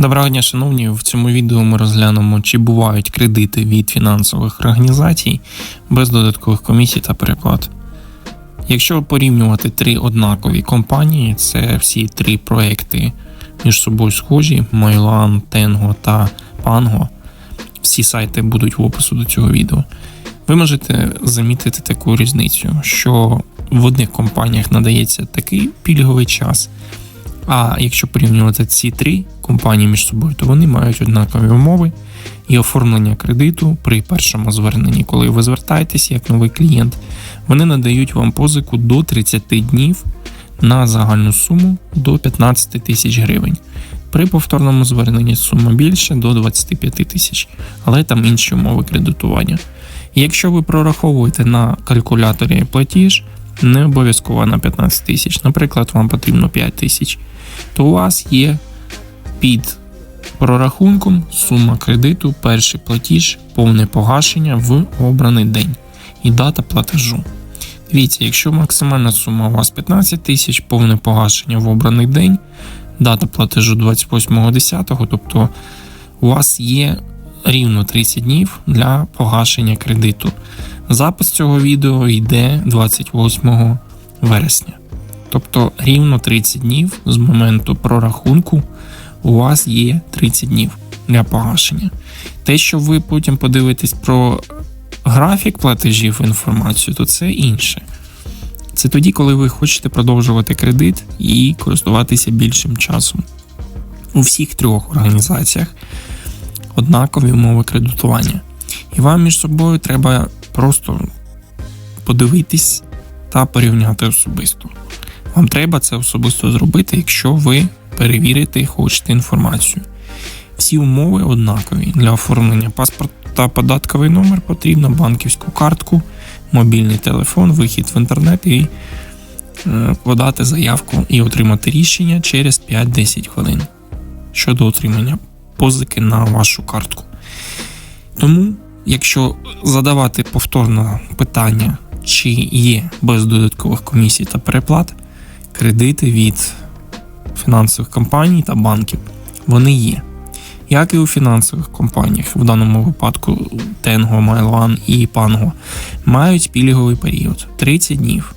Доброго дня, шановні. В цьому відео ми розглянемо, чи бувають кредити від фінансових організацій без додаткових комісій та переплат. Якщо порівнювати три однакові компанії, це всі три проекти між собою схожі: Майлан, Тенго та Pango. Всі сайти будуть в опису до цього відео. Ви можете замітити таку різницю, що в одних компаніях надається такий пільговий час. А якщо порівнювати ці три компанії між собою, то вони мають однакові умови і оформлення кредиту при першому зверненні, коли ви звертаєтесь як новий клієнт, вони надають вам позику до 30 днів на загальну суму до 15 тисяч гривень. При повторному зверненні сума більше до 25 тисяч, але там інші умови кредитування. Якщо ви прораховуєте на калькуляторі платіж, не обов'язково на 15 тисяч, наприклад, вам потрібно 5 тисяч, то у вас є під прорахунком сума кредиту, перший платіж, повне погашення в обраний день і дата платежу. Дивіться, якщо максимальна сума у вас 15 тисяч, повне погашення в обраний день, дата платежу 28.10, тобто у вас є рівно 30 днів для погашення кредиту. Запис цього відео йде 28 вересня. Тобто рівно 30 днів з моменту прорахунку у вас є 30 днів для погашення. Те, що ви потім подивитесь про графік платежів інформацію, то це інше. Це тоді, коли ви хочете продовжувати кредит і користуватися більшим часом. У всіх трьох організаціях однакові умови кредитування. І вам між собою треба просто подивитись та порівняти особисто. Вам треба це особисто зробити, якщо ви перевірите і хочете інформацію. Всі умови однакові. Для оформлення паспорта та податковий номер потрібно банківську картку, мобільний телефон, вихід в інтернет і е, подати заявку і отримати рішення через 5-10 хвилин щодо отримання позики на вашу картку. Тому, якщо задавати повторно питання, чи є без додаткових комісій та переплат кредити від фінансових компаній та банків, вони є. Як і у фінансових компаніях, в даному випадку Tengo, MyLan і Pango, мають пільговий період 30 днів.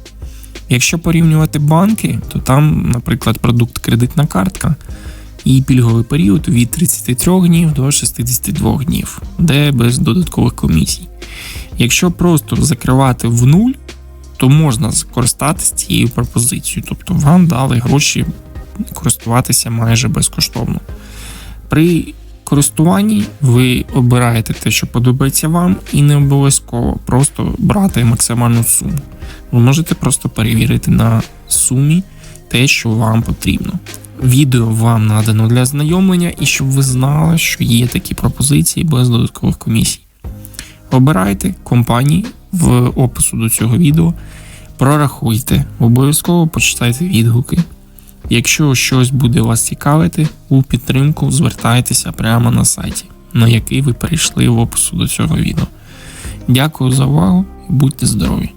Якщо порівнювати банки, то там, наприклад, продукт кредитна картка і пільговий період від 33 днів до 62 днів, де без додаткових комісій. Якщо просто закривати в нуль, то можна скористатися цією пропозицією, тобто вам дали гроші користуватися майже безкоштовно. При користуванні ви обираєте те, що подобається вам, і не обов'язково просто брати максимальну суму. Ви можете просто перевірити на сумі те, що вам потрібно. Відео вам надано для знайомлення і щоб ви знали, що є такі пропозиції без додаткових комісій. Обирайте компанії в опису до цього відео, прорахуйте, обов'язково почитайте відгуки. Якщо щось буде вас цікавити, у підтримку звертайтеся прямо на сайті, на який ви перейшли в опису до цього відео. Дякую за увагу і будьте здорові!